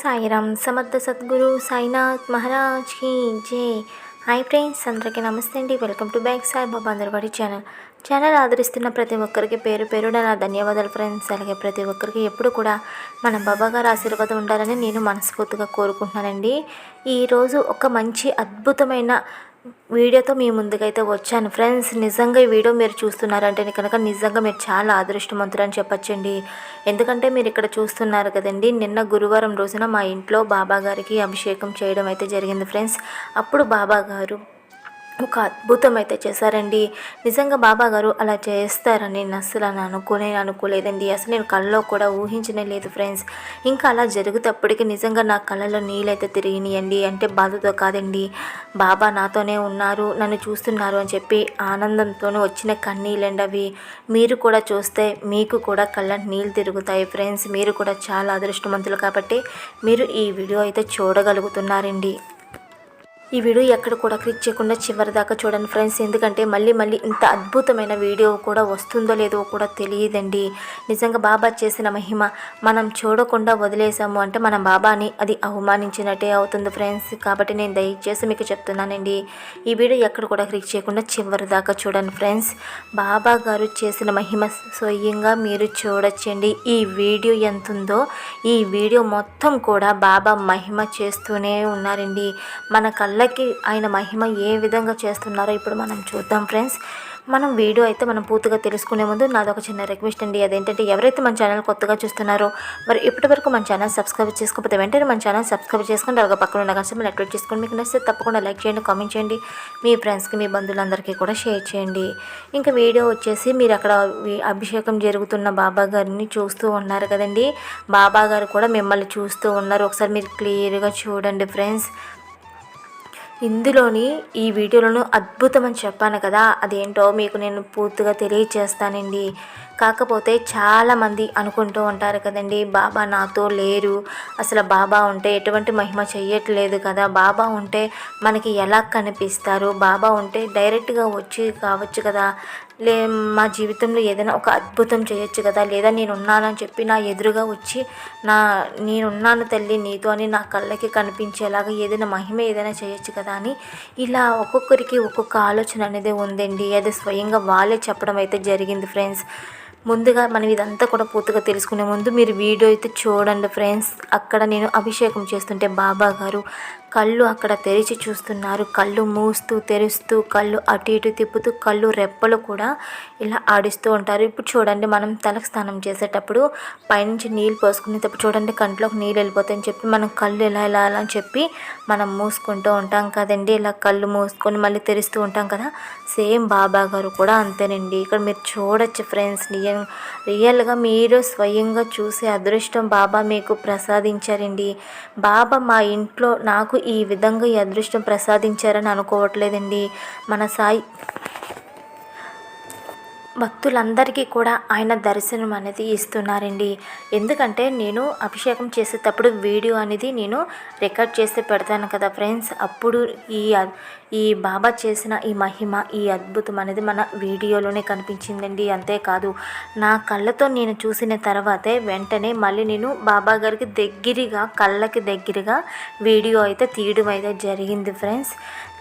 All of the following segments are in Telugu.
సాయిరామ్ సమర్థ సద్గురు సాయినాథ్ మహారాజ్కి జే. హాయ్ ఫ్రెండ్స్ అందరికీ నమస్తే అండి. వెల్కమ్ టు బ్యాక్ సాయిబాబా అందరివాడి ఛానల్. ఛానల్ ఆదరిస్తున్న ప్రతి ఒక్కరికి పేరు పేరున నా ధన్యవాదాలు ఫ్రెండ్స్. అలాగే ప్రతి ఒక్కరికి ఎప్పుడు కూడా మన బాబా గారు ఆశీర్వాదం ఉండాలని నేను మనస్ఫూర్తిగా కోరుకుంటున్నానండి. ఈరోజు ఒక మంచి అద్భుతమైన వీడియోతో మీ ముందుకైతే వచ్చాను. ఫ్రెండ్స్ నిజంగా ఈ వీడియో మీరు చూస్తున్నారంటే కనుక నిజంగా మీరు చాలా అదృష్టవంతురని చెప్పచ్చండి. ఎందుకంటే మీరు ఇక్కడ చూస్తున్నారు కదండి నిన్న గురువారం రోజున మా ఇంట్లో బాబా గారికి అభిషేకం చేయడం అయితే జరిగింది ఫ్రెండ్స్. అప్పుడు బాబా గారు ఒక అద్భుతం అయితే చేశారండి. నిజంగా బాబా గారు అలా చేస్తారని నేను అసలు అని అనుకునే అనుకోలేదండి. అసలు నేను కళ్ళలో కూడా ఊహించనే లేదు ఫ్రెండ్స్. ఇంకా అలా జరుగుతప్పటికి నిజంగా నా కళ్ళలో నీళ్ళైతే తిరిగినాయండి. అంటే బాధతో కాదండి. బాబా నాతోనే ఉన్నారు నన్ను చూస్తున్నారు అని చెప్పి ఆనందంతోనే వచ్చిన కన్నీళ్ళండి అవి మీరు కూడా చూస్తే మీకు కూడా కళ్ళ నీళ్ళు తిరుగుతాయి ఫ్రెండ్స్. మీరు కూడా చాలా అదృష్టవంతులు కాబట్టి మీరు ఈ వీడియో అయితే చూడగలుగుతున్నారండి. ఈ వీడియో ఎక్కడ కూడా క్లిక్ చేయకుండా చివరి దాకా చూడండి ఫ్రెండ్స్ ఎందుకంటే మళ్ళీ మళ్ళీ ఇంత అద్భుతమైన వీడియో కూడా వస్తుందో లేదో కూడా తెలియదండి. నిజంగా బాబా చేసిన మహిమ మనం చూడకుండా వదిలేసాము అంటే మనం బాబాని అది అవమానించినట్టే అవుతుంది ఫ్రెండ్స్ కాబట్టి నేను దయచేసి మీకు చెప్తున్నానండి ఈ వీడియో ఎక్కడ కూడా క్లిక్ చేయకుండా చివరి దాకా చూడండి ఫ్రెండ్స్ బాబా గారు చేసిన మహిమ స్వయంగా మీరు చూడొచ్చండి. ఈ వీడియో ఎంత ఉందో ఈ వీడియో మొత్తం కూడా బాబా మహిమ చేస్తూనే ఉన్నారండి. మన కళ్ళ కళ్ళకి ఆయన మహిమ ఏ విధంగా చేస్తున్నారో ఇప్పుడు మనం చూద్దాం ఫ్రెండ్స్. మనం వీడియో అయితే మనం పూర్తిగా తెలుసుకునే ముందు నాది ఒక చిన్న రిక్వెస్ట్ అండి. అదేంటంటే ఎవరైతే మన ఛానల్ కొత్తగా చూస్తున్నారో మరి ఇప్పటి వరకు మన ఛానల్ సబ్స్క్రైబ్ చేసుకోకపోతే వెంటనే మన ఛానల్ సబ్స్క్రైబ్ చేసుకుని అలాగే పక్కన ఉన్న కలిసి మీరు యాక్టివేట్ చేసుకొని మీకు నచ్చితే తప్పకుండా లైక్ చేయండి కామెంట్ చేయండి. మీ ఫ్రెండ్స్కి మీ బంధువులందరికీ కూడా షేర్ చేయండి. ఇంకా వీడియో వచ్చేసి మీరు అక్కడ అభిషేకం జరుగుతున్న బాబా గారిని చూస్తూ ఉన్నారు కదండి. బాబా గారు కూడా మిమ్మల్ని చూస్తూ ఉన్నారు. ఒకసారి మీరు క్లియర్గా చూడండి ఫ్రెండ్స్. ఇందులోని ఈ వీడియోలను అద్భుతం అని చెప్పాను కదా. అదేంటో మీకు నేను పూర్తిగా తెలియచేస్తానండి. కాకపోతే చాలామంది అనుకుంటూ ఉంటారు కదండి బాబా నాతో లేరు. అసలు బాబా ఉంటే ఎటువంటి మహిమ చెయ్యట్లేదు కదా. బాబా ఉంటే మనకి ఎలా కనిపిస్తారు? బాబా ఉంటే డైరెక్ట్గా వచ్చి కావచ్చు కదా. లే మా జీవితంలో ఏదైనా ఒక అద్భుతం చేయొచ్చు కదా లేదా నేను ఉన్నానని చెప్పి నా ఎదురుగా వచ్చి నా నేనున్నాను తల్లి నీతో అని నా కళ్ళకి కనిపించేలాగా ఏదైనా మహిమ ఏదైనా చేయొచ్చు కదా అని ఇలా ఒక్కొక్కరికి ఒక్కొక్క ఆలోచన అనేది ఉందండి. అది స్వయంగా వాళ్ళే చెప్పడం అయితే జరిగింది ఫ్రెండ్స్. ముందుగా మనం ఇదంతా కూడా పూర్తిగా తెలుసుకునే ముందు మీరు వీడియో అయితే చూడండి ఫ్రెండ్స్. అక్కడ నేను అభిషేకం చేస్తుంటే బాబా గారు కళ్ళు అక్కడ తెరిచి చూస్తున్నారు. కళ్ళు మూస్తూ తెరుస్తూ కళ్ళు అటు ఇటు తిప్పుతూ కళ్ళు రెప్పలు కూడా ఇలా ఆడిస్తూ ఉంటారు. ఇప్పుడు చూడండి మనం తలకు స్నానం చేసేటప్పుడు పైనుంచి నీళ్ళు పోసుకునేటప్పుడు చూడండి కంట్లోకి నీళ్ళు వెళ్ళిపోతాయని చెప్పి మనం కళ్ళు ఇలా ఇలా అని చెప్పి మనం మూసుకుంటూ ఉంటాం కదండి. ఇలా కళ్ళు మూసుకొని మళ్ళీ తెరుస్తూ ఉంటాం కదా. సేమ్ బాబా గారు కూడా అంతేనండి. ఇక్కడ మీరు చూడొచ్చు ఫ్రెండ్స్ రియల్ రియల్గా మీరు స్వయంగా చూసే అదృష్టం బాబా మీకు ప్రసాదించారండి. బాబా మా ఇంట్లో నాకు ఈ విధంగా ఈ అదృష్టం ప్రసాదించారని అనుకోవట్లేదండి. మన సాయి భక్తులందరికీ కూడా ఆయన దర్శనం అనేది ఇస్తున్నారండి. ఎందుకంటే నేను అభిషేకం చేసేటప్పుడు వీడియో అనేది నేను రికార్డ్ చేసి పెడతాను కదా ఫ్రెండ్స్. అప్పుడు ఈ ఈ బాబా చేసిన ఈ మహిమ ఈ అద్భుతం అనేది మన వీడియోలోనే కనిపించిందండి. అంతేకాదు నా కళ్ళతో నేను చూసిన తర్వాతే వెంటనే మళ్ళీ నేను బాబా గారికి దగ్గరగా కళ్ళకి దగ్గరగా వీడియో అయితే తీయడం అయితే జరిగింది ఫ్రెండ్స్.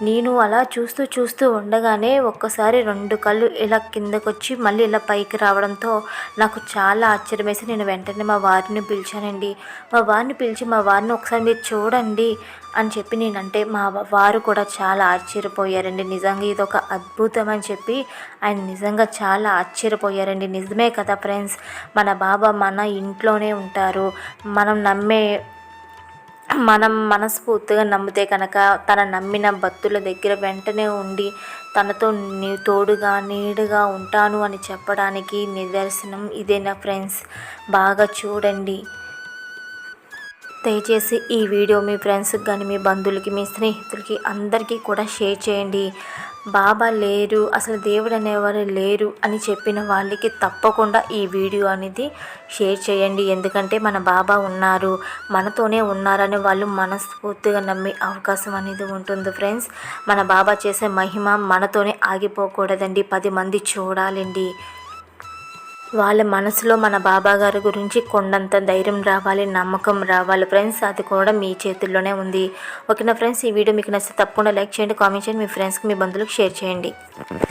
నేను అలా చూస్తూ చూస్తూ ఉండగానే ఒక్కసారి రెండు కళ్ళు ఇలా కిందకు వచ్చి మళ్ళీ ఇలా పైకి రావడంతో నాకు చాలా ఆశ్చర్యం వేసి నేను వెంటనే మా వారిని పిలిచానండి. మా వారిని పిలిచి మా వారిని ఒకసారి మీరు చూడండి అని చెప్పి నేనంటే మా వారు కూడా చాలా ఆశ్చర్యపోయారండి. నిజంగా ఇది ఒక అద్భుతం అని చెప్పి ఆయన నిజంగా చాలా ఆశ్చర్యపోయారండి. నిజమే కదా ఫ్రెండ్స్ మన బాబా మన ఇంట్లోనే ఉంటారు. మనం నమ్మే మనం మనస్ఫూర్తిగా నమ్మితే కనుక తన నమ్మిన భక్తుల దగ్గర వెంటనే ఉండి తనతో నీ తోడుగా నీడుగా ఉంటాను అని చెప్పడానికి నిదర్శనం ఇదేనా ఫ్రెండ్స్? బాగా చూడండి. దయచేసి ఈ వీడియో మీ ఫ్రెండ్స్కి కానీ మీ బంధువులకి మీ స్నేహితులకి అందరికీ కూడా షేర్ చేయండి. బాబా లేరు అసలు దేవుడు అనేవారు లేరు అని చెప్పిన వాళ్ళకి తప్పకుండా ఈ వీడియో అనేది షేర్ చేయండి. ఎందుకంటే మన బాబా ఉన్నారు మనతోనే ఉన్నారని వాళ్ళు మనస్ఫూర్తిగా నమ్మే అవకాశం అనేది ఉంటుంది ఫ్రెండ్స్. మన బాబా చేసే మహిమ మనతోనే ఆగిపోకూడదండి. పది మంది చూడాలండి. వాళ్ళ మనసులో మన బాబా గారి గురించి కొండంత ధైర్యం రావాలి నమ్మకం రావాలి. ఫ్రెండ్స్ అది కూడా మీ చేతుల్లోనే ఉంది. ఓకేనా ఫ్రెండ్స్? ఈ వీడియో మీకు నచ్చితే తప్పకుండా లైక్ చేయండి కామెంట్ చేయండి. మీ ఫ్రెండ్స్కి మీ బంధువులకు షేర్ చేయండి.